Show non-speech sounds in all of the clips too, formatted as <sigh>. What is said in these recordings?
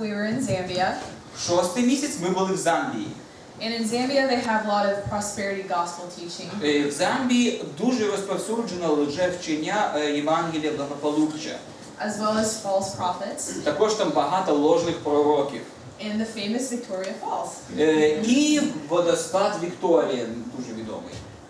we were in Zambia. Шостий місяць ми були в Замбії. And in Zambia, they have a lot of prosperity gospel teaching. Е, В Замбії дуже розповсюджено лжевчення е, Євангелія благополуччя. as well as false prophets, Також там багато ложних пророків. and the famous Victoria Falls. Е, І водоспад Вікторія дуже відомий.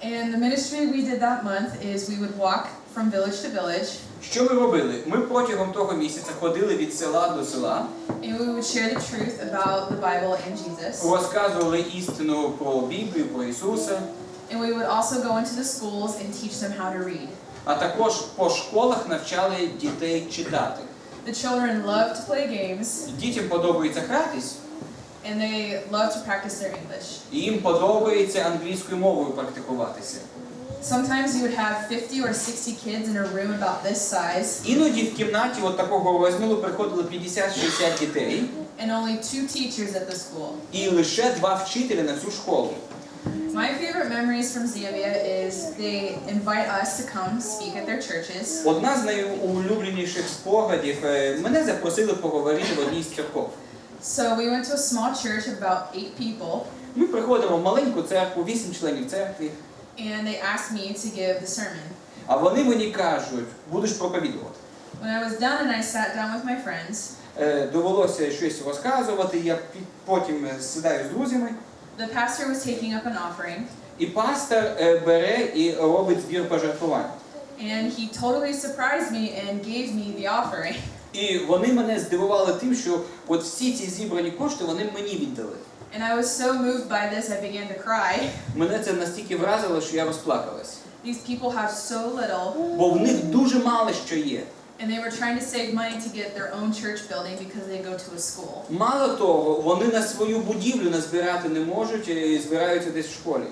And the ministry we did that month is we would walk from village to village, Що ми робили? Ми протягом того місяця ходили від села до села, and we would share the truth about the Bible and Jesus. розказували істину про Біблію, про Ісуса, And we would also go into the schools and teach them how to read. а також по школах навчали дітей читати. The children love to play games, Дітям подобається гратись, and they love to practice their English. і їм подобається англійською мовою практикуватися. Sometimes you would have 50 or 60 kids in a room about this size, Іноді в кімнаті от такого розміру приходило 50-60 дітей, and only two teachers at the school. і лише два вчителя на всю школу. My favorite memories from Zambia is they invite us to come speak at their churches. Одна з найулюбленіших спогадів е, мене запросили поговорити в одній з церков. So we went to a small church of about eight people, Ми приходимо в маленьку церкву, вісім членів церкви, and they asked me to give the sermon. а вони мені кажуть, будеш проповідувати. When I was done and I sat down with my friends, Е, Довелося щось розказувати, я пі- потім е, сідаю з друзями, the pastor was taking up an offering, і пастор е, бере і робить збір пожертвувань. and he totally surprised me and gave me the offering. І вони мене здивували тим, що от всі ці зібрані кошти вони мені віддали. And I was so moved by this, I began to cry. Мене це настільки вразило, що я розплакалась. These people have so little, Бо в них дуже мало що є. and they were trying to save money to get their own church building because they go to a school. Мало того, вони на свою будівлю назбирати не можуть і збираються десь в школі.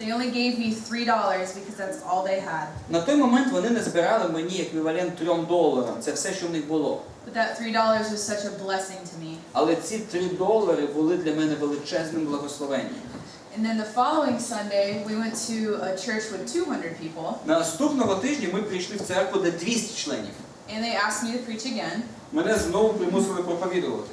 They only gave me three dollars because that's all they had. На той момент вони назбирали мені еквівалент трьом доларам. Це все, що в них було. But that three dollars was such a blessing to me. Але ці три долари були для мене величезним благословенням. And then the following Sunday, we went to a church with 200 people, Наступного тижня ми прийшли в церкву, де 200 членів. and they asked me to preach again. Мене знову примусили проповідувати.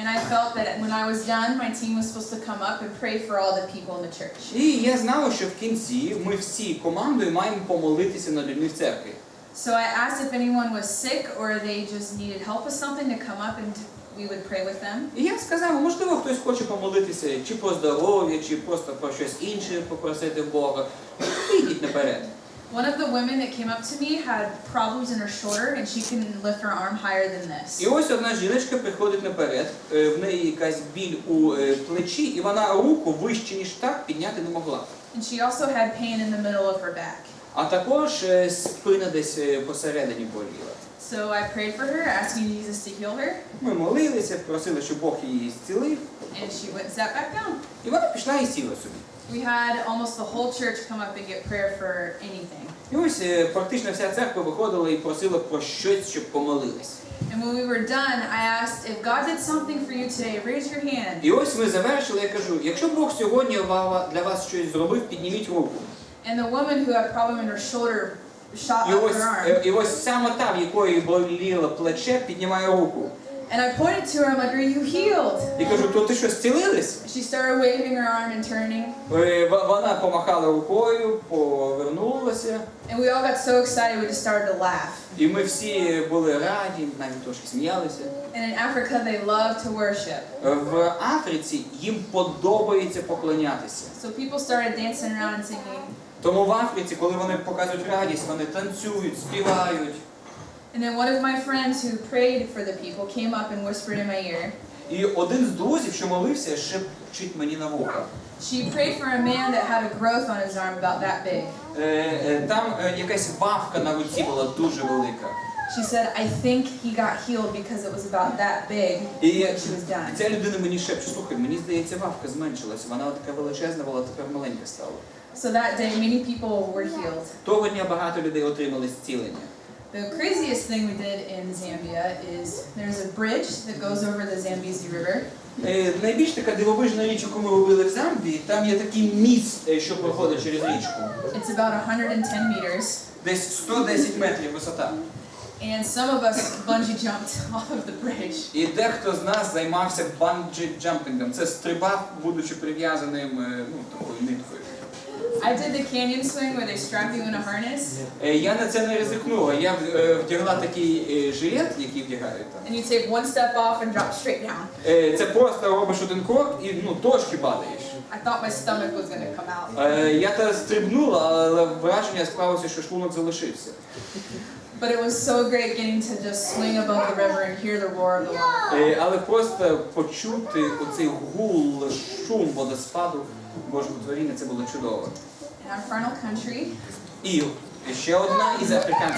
And I felt that when I was done, my team was supposed to come up and pray for all the people in the church. І я знала, що в кінці ми всі командою маємо помолитися над людьми в церкві. So I asked if anyone was sick or they just needed help with something to come up and we would pray with them. І я сказав, можливо, хтось хоче помолитися чи про здоров'я, чи просто про щось інше попросити Бога. Ідіть наперед. One of the women that came up to me had problems in her shoulder and she couldn't lift her arm higher than І this. ось одна жіночка приходить наперед, е, в неї якась біль у е, плечі, і вона руку вище, ніж так, підняти не могла. And she also had pain in the middle of her back. А також е, спина десь е, посередині боліла. So I prayed for her, asking Jesus to heal her, Ми молилися, просили, щоб Бог її зцілив, and she went and sat back down. і вона пішла і сіла собі. We had almost the whole church come up and get prayer for anything. І ось е, практично вся церква виходила і просила про щось, щоб помолились. And when we were done, I asked, if God did something for you today, raise your hand. І ось ми завершили, я кажу, якщо Бог сьогодні для вас щось зробив, підніміть руку. And the woman who had a problem in her shoulder shot І up ось, her е, arm. і ось саме та, в якої боліло плече, піднімає руку. And I pointed to her, I'm like, are you healed? І кажу, то ти що, зцілились? She started waving her arm and turning. Е, в- Вона помахала рукою, повернулася. And we all got so excited, we just started to laugh. І ми всі були раді, навіть трошки сміялися. And in Africa, they love to worship. Е, В Африці їм подобається поклонятися. So people started dancing around and singing. Тому в Африці, коли вони показують радість, вони танцюють, співають. And then one of my friends who prayed for the people came up and whispered in my ear. І один з друзів, що молився, шепчить мені на вухо. She prayed for a man that had a growth on his arm about that big. Е, е, Там е, якась вавка на руці була дуже велика. She said, I think he got healed because it was about that big when she was done. ця людина мені шепче, слухай, мені здається, вавка зменшилася. Вона така величезна була, тепер маленька стала. So that day, many people were healed. Того дня багато людей отримали зцілення. The craziest thing we did in Zambia is there's a bridge that goes over the Zambezi River. Е, Найбільш така дивовижна річ, яку ми робили в Замбії, там є такий міст, е, що проходить через річку. It's about 110 meters. Десь 110 метрів висота. And some of us bungee jumped <laughs> off of the bridge. І дехто з нас займався банджі джампінгом. Це стрибав, будучи прив'язаним е, ну, такою ниткою. I did the canyon swing where they strap you in a harness Е, Я на це не ризикнула. Я е, вдягла такий е, жилет, який вдягають там. and you take one step off and drop straight down. Е, Це просто робиш один крок і ну, трошки падаєш. I thought my stomach was gonna come out. Е, Я та стрибнула, але враження склалося, що шлунок залишився. But it was so great getting to just swing above the river and hear the roar of the water. Е, Але просто почути оцей гул, шум водоспаду Божого творіння, це було чудово. In our final country, І ще одна із африканських